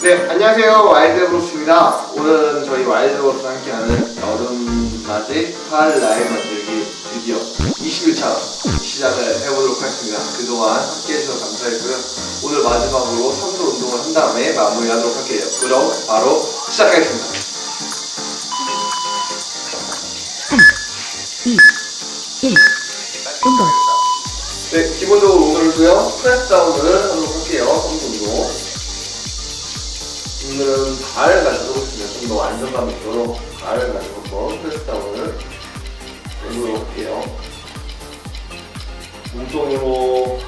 네, 안녕하세요. 와일드브로스입니다. 오늘은 저희 와일드브로스 함께하는 여름맞이 팔 라인 만들기 드디어 20일차 시작을 해보도록 하겠습니다. 그동안 함께해주셔서 감사했고요. 오늘 마지막으로 3도 운동을 한 다음에 마무리하도록 할게요. 그럼 바로 시작하겠습니다. 2, 1. 운동. 네, 기본적으로 오늘도요, 프레스다운을 오늘은 발을 가지고 해보겠습니다. 좀더 안정감 있도록 발을 가지고 한번 해보도록 할게요. 몸통으로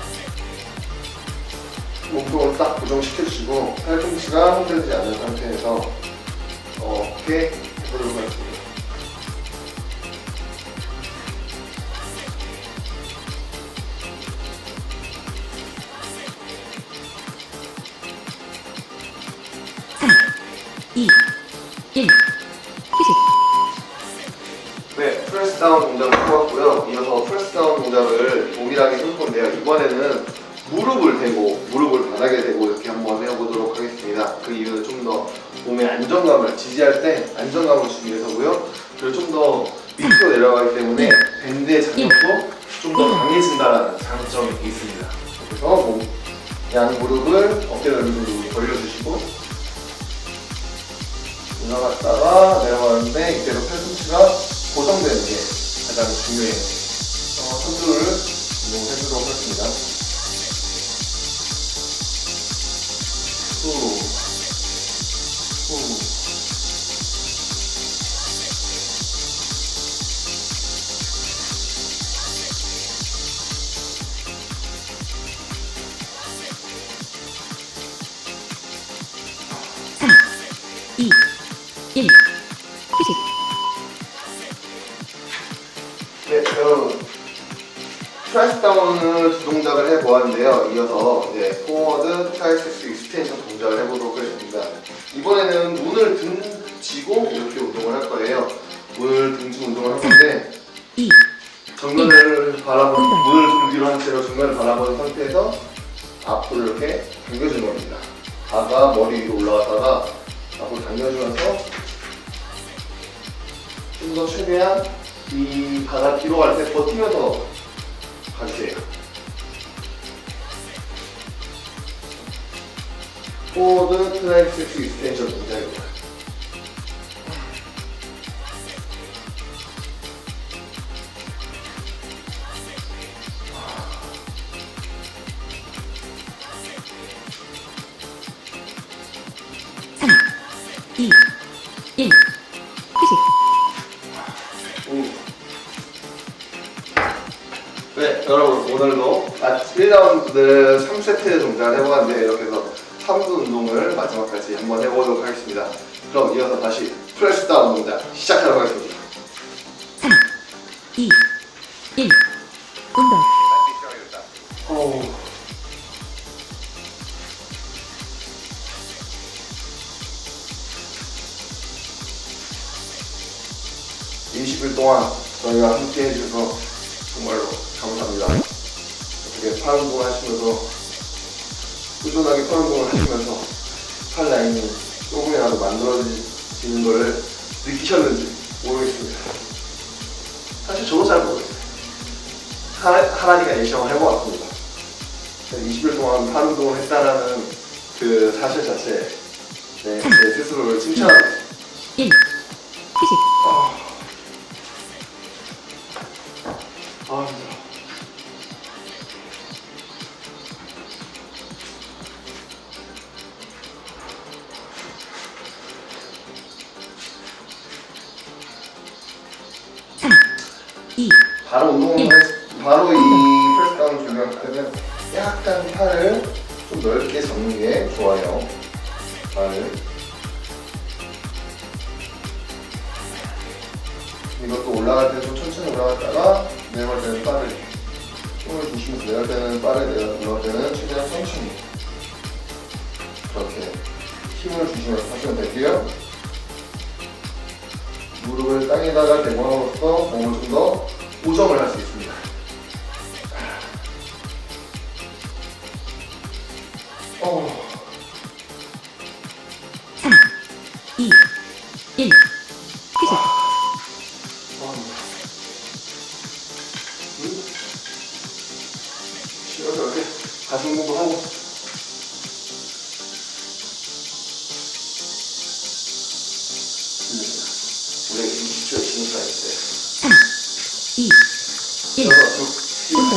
몸통을 딱 고정시켜주시고 팔꿈치가 흔들리지 않는 상태에서 어깨 2, 1. 휴식. 네, 프레스다운 동작을 해봤고요. 이어서 프레스다운 동작을 동일하게 해볼 건데요. 이번에는 무릎을 대고, 무릎을 바닥에 대고 이렇게 한번 해보도록 하겠습니다. 그 이유는 좀 더 몸의 안정감을 지지할 때 안정감을 주기 위해서고요. 그리고 좀 더 밑으로 내려가기 때문에 밴드의 장력도 좀 더 강해진다는 장점이 있습니다. 그래서 몸, 양 무릎을 어깨 넓은 무릎으로 벌려주시고 올라갔다가 내려가는데 이대로 팔꿈치가 고정되는 게 가장 중요해요. 어, 선두를 운동해보도록 하겠습니다. 후, 후. 프레스다운을 두 동작을 해보았는데요. 이어서 이제 포워드 트라이셉스 익스텐션 동작을 해보도록 하겠습니다. 이번에는 눈을 등지고 이렇게 운동을 할 거예요. 눈을 등지고 운동을 할 건데 이, 정면을 바라본 문을 등 뒤로 한 채로 정면을 바라본 상태에서 앞으로 이렇게 당겨주는 겁니다. 가가 머리 위로 올라갔다가 앞으로 당겨주면서 좀 더 최대한 이 가가 뒤로 갈 때 버티면서 가주세요. 포워드 트라이섹스 익스텐션 동작입니다. 이, 일. 1라운드 3세트 동작을 해보았는데 이렇게 해서 3분 운동을 마지막까지 한번 해보도록 하겠습니다. 그럼 이어서 다시 프레스 다운 동작 시작하도록 하겠습니다. 2, 1. 운동. 오. (20일) 동안 저희와 함께 해주셔서 정말로 감사합니다 어떻게 팔 운동 하시면서 꾸준하게 팔 운동을 하시면서 팔 라인이 조금이라도 만들어지는 것을 느끼셨는지 모르겠습니다 사실 저도 잘 모르겠어요 하나, 하나니까 예시형을 해보았습니다. 20일 동안 팔 운동을 했다라는 그 사실 자체에 네, 제 스스로를 칭찬하고 있습니다. 1. 휴식. 아, 아 힘들어. 바로 운동을 했- 바로 이 프레스다운 준비하면 약간 팔을 좀 넓게 잡는 게 좋아요. 팔을 이것도 올라갈 때좀 천천히 올라갔다가 내려갈 때는 빠르게 힘을 주시면서 내려갈 때는 빠르게 내려 올라갈 때는 최대한 천천히 그렇게 힘을 주시면서 하시면 되고요. 무릎을 땅에다가 대고 함으로써 몸을 좀더 고정을 할 수 있습니다. 어.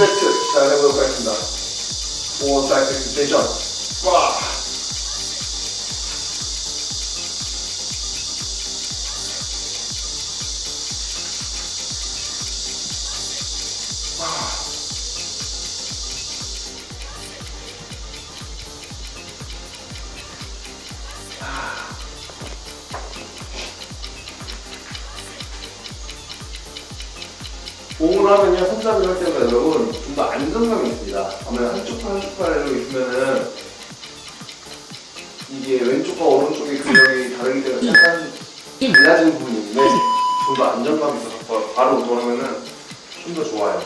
세트 시작해보도록 하겠습니다. 4 사이클 텐션 와 공을 하면요, 손잡이를 할 때는 여러분 좀 더 안정감이 있습니다. 아무래도 한쪽 팔, 한쪽 팔로 있으면은 이게 왼쪽과 오른쪽의 근력이 다르기 때문에 약간 1. 달라지는 부분이 있는데 좀 더 안정감이 있어서 바- 바로 운동하면은 좀 더 좋아요.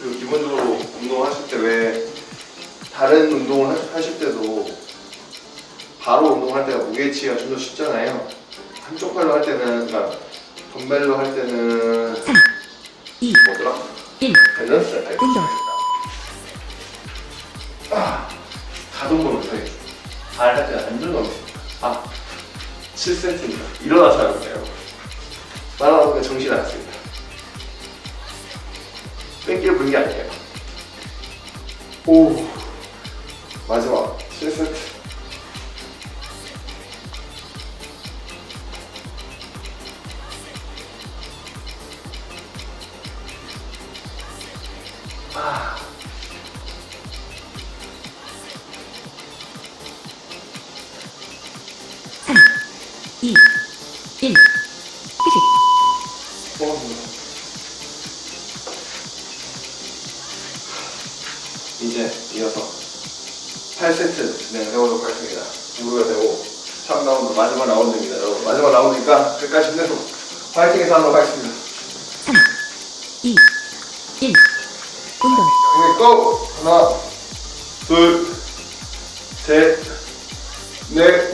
그리고 기본적으로 운동하실 때 왜 다른 운동을 하- 하실 때도 바로 운동할 때가 무게치기가 좀 더 쉽잖아요. 한쪽 팔로 할 때는 그러니까 덤벨로 할 때는 3, 2, 뭐더라? 1. 밸런스를 잘 운동. 아, 못하겠어. 발할 때는 안정감이 있어. 아, 7cm입니다. 일어나서 하는 거예요. 말하다 보니까 정신이 나갔습니다. 뺑기를 부는 게 아니에요. 오, 마지막 7cm. 2, 1. 휴식. 이제 이어서 8세트 진행을 해보도록 하겠습니다. 무릎에 되고, 3라운드 마지막 라운드입니다. 여러분 마지막 라운드니까 끝까지 힘내서 파이팅해서 하도록 하겠습니다. 3, 2, 1. 운동. 네, 고! 하나, 둘, 셋, 넷,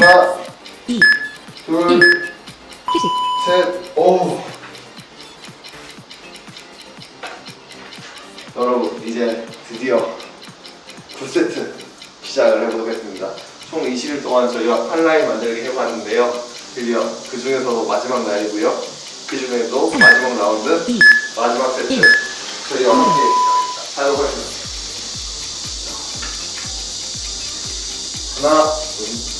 하나, 2, 둘, 휴식. 셋, 오. 여러분, 이제 드디어 9세트 시작을 해보도록 했습니다. 총 20일 동안 저희가 팔라인 만들기 해봤는데요. 드디어 그 중에서도 마지막 날이고요. 그 중에도 마지막 라운드 2, 마지막 세트 일. 저희와 함께 하도록 하겠습니다. 하나, 둘,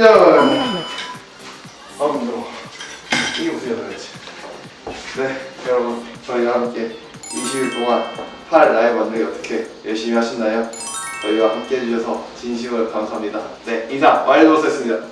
1. 열. 운동. 아 힘들어. 이게 무슨 여덟이지? 네, 여러분 저희와 함께 20일 동안 팔 라이브 만들기 어떻게 열심히 하셨나요? 저희와 함께 해주셔서 진심으로 감사합니다. 네, 인사 들었습니다.